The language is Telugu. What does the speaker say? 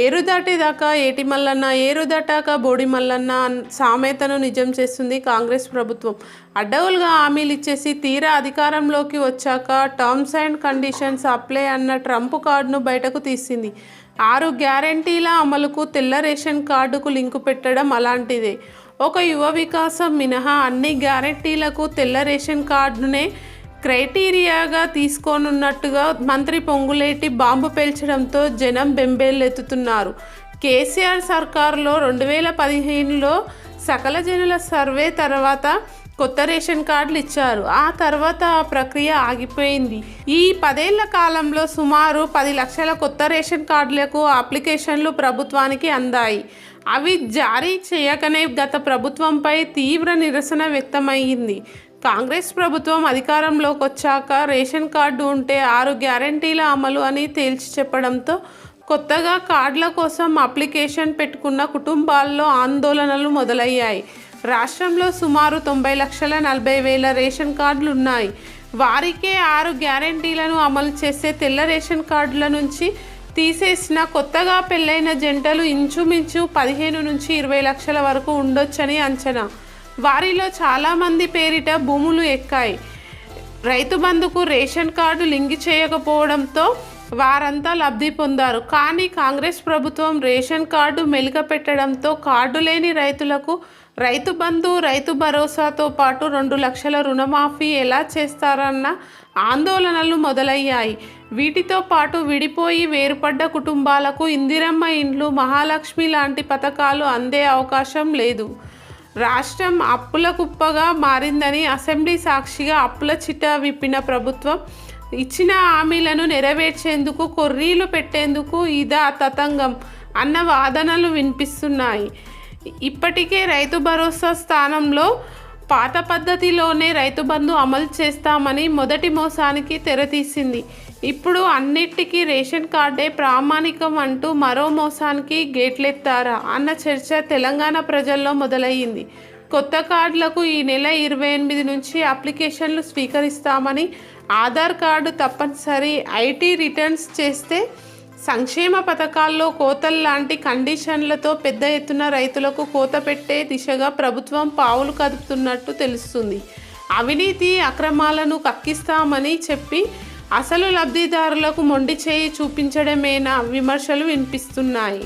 ఏరు దాటేదాకా ఏటి మల్లన్న ఏరు దాటాక బోడి మల్లన్న సామెతను నిజం చేస్తుంది కాంగ్రెస్ ప్రభుత్వం. అడ్డగోలుగా హామీలు ఇచ్చేసి తీరా అధికారంలోకి వచ్చాక టర్మ్స్ అండ్ కండిషన్స్ అప్లై అన్న ట్రంప్ కార్డును బయటకు తీసింది. ఆరు గ్యారంటీల అమలుకు తెల్ల రేషన్ కార్డుకు లింకు పెట్టడం అలాంటిదే. ఒక యువ వికాసం మినహా అన్ని గ్యారంటీలకు తెల్ల రేషన్ కార్డునే క్రైటీరియాగా తీసుకోనున్నట్టుగా మంత్రి పొంగులేటి బాంబు పేల్చడంతో జనం బెంబేలెత్తుతున్నారు. కేసీఆర్ సర్కారులో రెండు వేల పదిహేనులో సకల జనుల సర్వే తర్వాత కొత్త రేషన్ కార్డులు ఇచ్చారు. ఆ తర్వాత ఆ ప్రక్రియ ఆగిపోయింది. ఈ పదేళ్ళ కాలంలో సుమారు పది లక్షల కొత్త రేషన్ కార్డులకు అప్లికేషన్లు ప్రభుత్వానికి అందాయి. అవి జారీ చేయకనే గత ప్రభుత్వంపై తీవ్ర నిరసన వ్యక్తమయ్యింది. కాంగ్రెస్ ప్రభుత్వం అధికారంలోకి వచ్చాక రేషన్ కార్డు ఉంటే ఆరు గ్యారంటీల అమలు అని తేల్చి చెప్పడంతో కొత్తగా కార్డుల కోసం అప్లికేషన్ పెట్టుకున్న కుటుంబాల్లో ఆందోళనలు మొదలయ్యాయి. రాష్ట్రంలో సుమారు తొంభై లక్షల నలభై వేల రేషన్ కార్డులు ఉన్నాయి వారికే ఆరు గ్యారంటీలను అమలు చేసే తెల్ల రేషన్ కార్డుల నుంచి తీసేసిన కొత్తగా పెళ్ళైన జంటలు ఇంచుమించు పదిహేను నుంచి ఇరవై లక్షల వరకు ఉండొచ్చని అంచనా. వారిలో చాలామంది పేరిట భూములు ఎక్కాయి. రైతు బంధుకు రేషన్ కార్డు లింక్ చేయకపోవడంతో వారంతా లబ్ధి పొందారు. కానీ కాంగ్రెస్ ప్రభుత్వం రేషన్ కార్డు మెలిక పెట్టడంతో కార్డు లేని రైతులకు రైతు బంధు రైతు భరోసాతో పాటు రెండు లక్షల రుణమాఫీ ఎలా చేస్తారన్న ఆందోళనలు మొదలయ్యాయి. వీటితో పాటు విడిపోయి వేరుపడ్డ కుటుంబాలకు ఇందిరమ్మ ఇండ్లు మహాలక్ష్మి లాంటి పథకాలు అందే అవకాశం లేదు. రాష్ట్రం అప్పుల కుప్పగా మారిందని అసెంబ్లీ సాక్షిగా అప్పుల చిట విప్పిన ప్రభుత్వం ఇచ్చిన హామీలను నెరవేర్చేందుకు కొర్రీలు పెట్టేందుకు ఇదా తతంగం అన్న వాదనలు వినిపిస్తున్నాయి. ఇప్పటికే రైతు భరోసా స్థానంలో పాత పద్ధతిలోనే రైతు బంధు అమలు చేస్తామని మొదటి మోసానికి తెరతీసింది. ఇప్పుడు అన్నిటికీ రేషన్ కార్డే ప్రామాణికం అంటూ మరో మోసానికి గేట్లెత్తారా అన్న చర్చ తెలంగాణ ప్రజల్లో మొదలయ్యింది. కొత్త కార్డులకు ఈ నెల ఇరవై ఎనిమిది నుంచి అప్లికేషన్లు స్వీకరిస్తామని ఆధార్ కార్డు తప్పనిసరి ఐటీ రిటర్న్స్ చేస్తే సంక్షేమ పథకాల్లో కోతల్లాంటి కండిషన్లతో పెద్ద ఎత్తున రైతులకు కోత పెట్టే దిశగా ప్రభుత్వం పావులు కదుపుతున్నట్టు తెలుస్తుంది. అవినీతి అక్రమాలను కక్కిస్తామని చెప్పి అసలు లబ్ధిదారులకు మొండి చేయి చూపించడమేనా విమర్శలు వినిపిస్తున్నాయి.